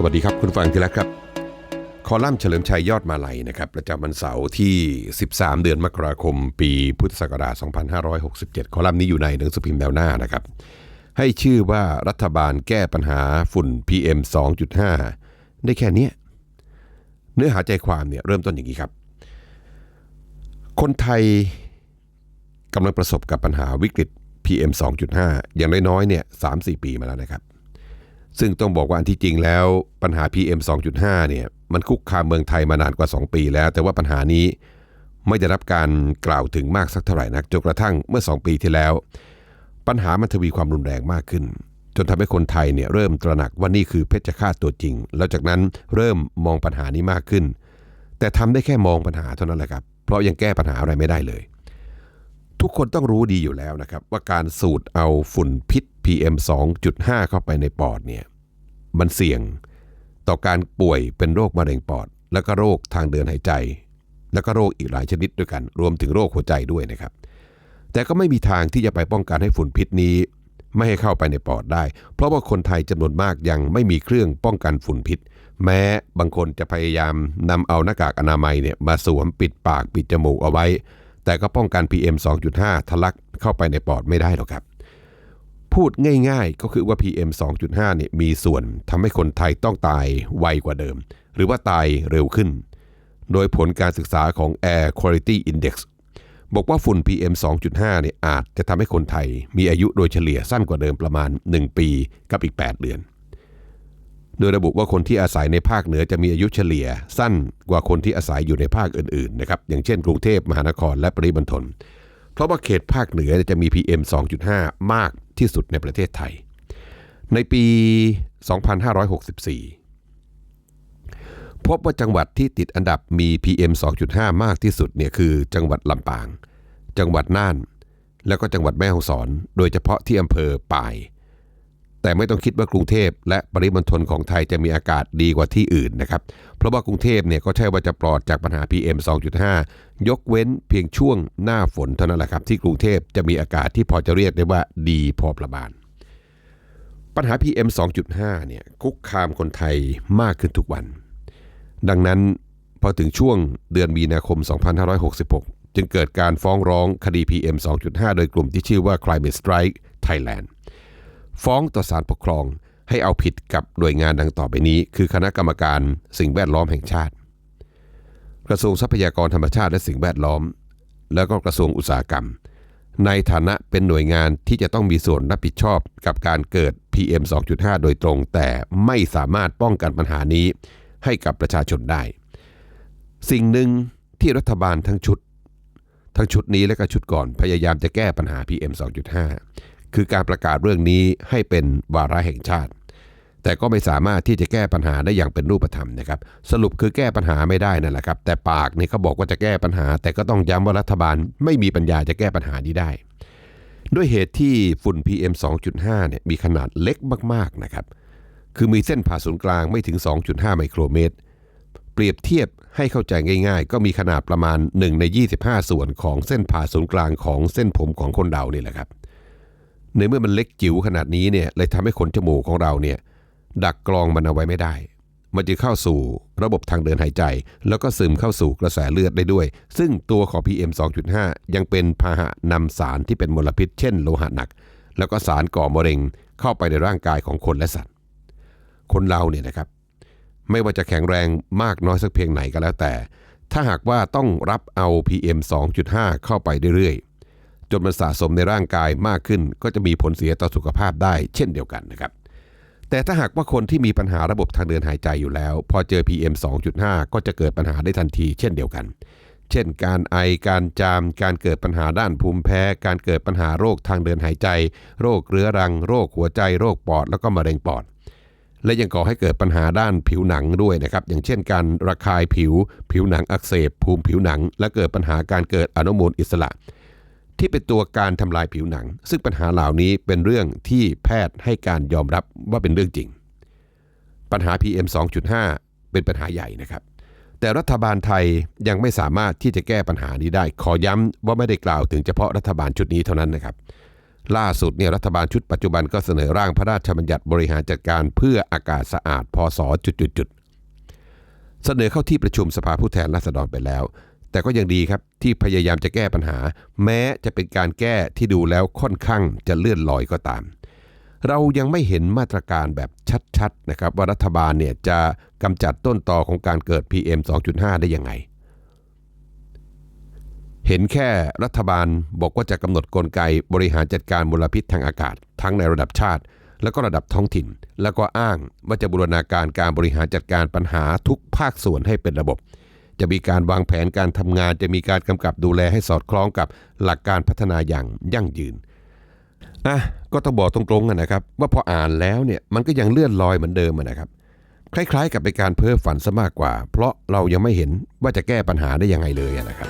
สวัสดีครับคุณฟังทีละครับ คอลัมน์เฉลิมชัยยอดมาลัยนะครับ ประจำวันเสาร์ที่ 13 เดือนมกราคม ปีพุทธศักราช 2567 คอลัมน์นี้อยู่ในหนังสือพิมพ์แนวหน้านะครับ ให้ชื่อว่ารัฐบาลแก้ปัญหาฝุ่น PM 2.5 ได้แค่นี้เนื้อหาใจความเนี่ยเริ่มต้นอย่างนี้ครับ คนไทยกำลังประสบกับปัญหาวิกฤต PM 2.5 อย่างน้อยๆเนี่ย3-4 ปีมาแล้วนะครับ ซึ่งต้องบอกว่าอันที่จริงแล้วปัญหา PM 2.5 เนี่ยมันคุกคามเมืองไทยมานานกว่า 2 ปีแล้ว แต่ว่าปัญหานี้ไม่ได้รับการกล่าวถึงมากสักเท่าไหร่นักจนกระทั่งเมื่อ 2 ปีที่แล้ว ปัญหามันทวีความรุนแรงมากขึ้น จนทำให้คนไทยเนี่ยเริ่มตระหนักว่านี่คือเพชฌฆาตตัวจริง แล้วจากนั้นเริ่มมองปัญหานี้มากขึ้น แต่ทำได้แค่มองปัญหาเท่านั้นแหละครับเพราะยังแก้ปัญหาอะไรไม่ได้เลย ทุกคนต้องรู้ดีอยู่แล้วนะครับว่าการสูดเอาฝุ่นพิษ PM 2.5 เข้าไปในปอดเนี่ยมันเสี่ยงต่อการป่วยเป็นโรคมะเร็งปอด แล้วก็โรคทางเดินหายใจ แล้วก็โรคอีกหลายชนิดด้วยกัน รวมถึงโรคหัวใจด้วยนะครับ แต่ก็ไม่มีทางที่จะไปป้องกันให้ฝุ่นพิษนี้ ไม่ให้เข้าไปในปอดได้ เพราะว่าคนไทยจำนวนมากยังไม่มีเครื่องป้องกันฝุ่นพิษ แม้บางคนจะพยายามนำเอาหน้ากากอนามัยเนี่ยมาสวมปิดปากปิดจมูกเอาไว้ แต่ก็ป้องกัน PM 2.5 ทะลักเข้าไปในปอดไม่ได้หรอกครับ พูดง่ายๆ ก็คือว่า PM 2.5เนี่ยมีส่วนทำให้คนไทยต้องตายไวกว่าเดิม หรือว่าตายเร็วขึ้น โดยผลการศึกษาของ Air Quality Index บอกว่าฝุ่น PM 2.5เนี่ยอาจจะทำให้คนไทย มีอายุโดยเฉลี่ยสั้นกว่าเดิมประมาณ 1 ปีกับอีก 8 เดือน โดยระบุว่าคนที่อาศัยในภาคเหนือจะมีอายุเฉลี่ยสั้นกว่าคนที่อาศัยอยู่ในภาคอื่นๆนะครับอย่างเช่นกรุงเทพมหานครและปริมณฑล เพราะว่าเขตภาคเหนือจะมี PM 2.5 มากที่สุดในประเทศไทย ในปี 2564 พบว่าจังหวัดที่ติดอันดับมี PM 2.5 มากที่สุดเนี่ยคือจังหวัดลำปาง จังหวัดน่าน แล้วก็จังหวัดแม่ฮ่องสอน โดยเฉพาะที่อำเภอป่าย แต่ไม่ต้องคิดว่ากรุงเทพและปริมณฑลของไทยจะมีอากาศดีกว่าที่อื่นนะครับ เพราะว่ากรุงเทพเนี่ยก็ใช่ว่าจะปลอดจากปัญหา PM 2.5 ยกเว้นเพียงช่วงหน้าฝนเท่านั้นแหละครับ ที่กรุงเทพจะมีอากาศที่พอจะเรียกได้ว่าดีพอประมาณ ปัญหา PM 2.5 เนี่ยคุกคามคนไทยมากขึ้นทุกวัน ดังนั้นพอถึงช่วงเดือนมีนาคม 2566 จึงเกิดการฟ้องร้องคดี PM 2.5 โดยกลุ่มที่ชื่อว่า Climate Strike Thailand ฟ้องต่อศาลปกครองให้เอาผิดกับหน่วยงานดังต่อไปนี้ คือคณะกรรมการสิ่งแวดล้อมแห่งชาติ กระทรวงทรัพยากรธรรมชาติและสิ่งแวดล้อม แล้วก็กระทรวงอุตสาหกรรม ในฐานะเป็นหน่วยงานที่จะต้องมีส่วนรับผิดชอบกับการเกิด PM 2.5 โดยตรง แต่ไม่สามารถป้องกันปัญหานี้ให้กับประชาชนได้ สิ่งหนึ่งที่รัฐบาลทั้งชุด ทั้งชุดนี้และก็ชุดก่อนพยายามจะแก้ปัญหา PM 2.5 คือการประกาศเรื่องนี้ให้เป็นวาระแห่งชาติ แต่ก็ไม่สามารถที่จะแก้ปัญหาได้อย่างเป็นรูปธรรมนะครับ สรุปคือแก้ปัญหาไม่ได้นั่นแหละครับ แต่ปากนี่เขาบอกว่าจะแก้ปัญหา แต่ก็ต้องย้ำว่ารัฐบาลไม่มีปัญญาจะแก้ปัญหานี้ได้ ด้วยเหตุที่ฝุ่น PM 2.5เนี่ยมีขนาดเล็กมากๆนะครับ คือมีเส้นผ่าศูนย์กลางไม่ถึง 2.5 ไมโครเมตร เปรียบเทียบให้เข้าใจง่าย ๆ ก็มีขนาดประมาณ 1 ใน 25 ส่วนของเส้นผ่าศูนย์กลางของเส้นผมของคนเรานี่แหละครับ ในเมื่อมันเล็กจิ๋วขนาดนี้เนี่ยเลยทำให้ขนจมูกของเราเนี่ยดักกรองมันเอาไว้ไม่ได้ มันจะเข้าสู่ระบบทางเดินหายใจ แล้วก็ซึมเข้าสู่กระแสเลือดได้ด้วย ซึ่งตัวของ PM 2.5 ยังเป็นพาหะนำสารที่เป็นมลพิษ เช่น โลหะหนัก แล้วก็สารก่อมะเร็งเข้าไปในร่างกายของคนและสัตว์ คนเราเนี่ยนะครับไม่ว่าจะแข็งแรงมากน้อยสักเพียงไหนก็แล้วแต่ ถ้าหากว่าต้องรับเอา PM 2.5 เข้าไปเรื่อยๆ จนมันสะสมในร่างกายมากขึ้น ก็จะมีผลเสียต่อสุขภาพได้เช่นเดียวกันนะครับ แต่ถ้าหากว่าคนที่มีปัญหาระบบทางเดินหายใจอยู่แล้ว พอเจอ PM 2.5 ก็จะเกิดปัญหาได้ทันที เช่นเดียวกัน เช่น การไอ การจาม การเกิดปัญหาด้านภูมิแพ้ การเกิดปัญหาโรคทางเดินหายใจ โรคเรื้อรัง โรคหัวใจ โรคปอด แล้วก็มะเร็งปอดและยังก่อให้เกิดปัญหาด้านผิวหนังด้วยนะครับ อย่างเช่นการระคายผิว ผิวหนังอักเสบ ภูมิผิวหนัง และเกิดปัญหาการเกิดอนุมูลอิสระ ที่เป็นตัวการทำลายผิวหนัง ซึ่งปัญหาเหล่านี้เป็นเรื่องที่แพทย์ให้การยอมรับว่าเป็นเรื่องจริง ปัญหา PM 2.5 เป็นปัญหาใหญ่นะครับ แต่รัฐบาลไทยยังไม่สามารถที่จะแก้ปัญหานี้ได้ ขอย้ำว่าไม่ได้กล่าวถึงเฉพาะรัฐบาลชุดนี้เท่านั้นนะครับ ล่าสุดเนี่ยรัฐบาลชุดปัจจุบันก็เสนอร่างพระราชบัญญัติบริหารจัดการเพื่ออากาศสะอาดพศจุดๆเสนอเข้าที่ประชุมสภาผู้แทนราษฎรไปแล้ว แต่ก็ยังดีครับที่พยายามจะแก้ปัญหา แม้จะเป็นการแก้ที่ดูแล้วค่อนข้างจะเลื่อนลอยก็ตาม เรายังไม่เห็นมาตรการแบบชัดๆนะครับว่ารัฐบาลเนี่ยจะกำจัดต้นตอของการเกิด PM 2.5 ได้ยังไง เห็นแค่รัฐบาลบอกว่าจะกำหนดกลไกบริหารจัดการมลพิษทางอากาศ ทั้งในระดับชาติ และก็ระดับท้องถิ่น แล้วก็อ้างว่าจะบูรณาการการบริหารจัดการปัญหาทุกภาคส่วนให้เป็นระบบ จะมีการวางแผนการทำงาน จะมีการกำกับดูแลให้สอดคล้องกับหลักการพัฒนาอย่างยั่งยืนอะก็ต้องบอกตรงๆนะครับ ว่าพออ่านแล้วเนี่ยมันก็ยังเลื่อนลอยเหมือนเดิมนะครับ คล้ายๆ กับเป็นการเพ้อฝันซะมากกว่า เพราะเรายังไม่เห็นว่าจะแก้ปัญหาได้ยังไงเลยนะครับ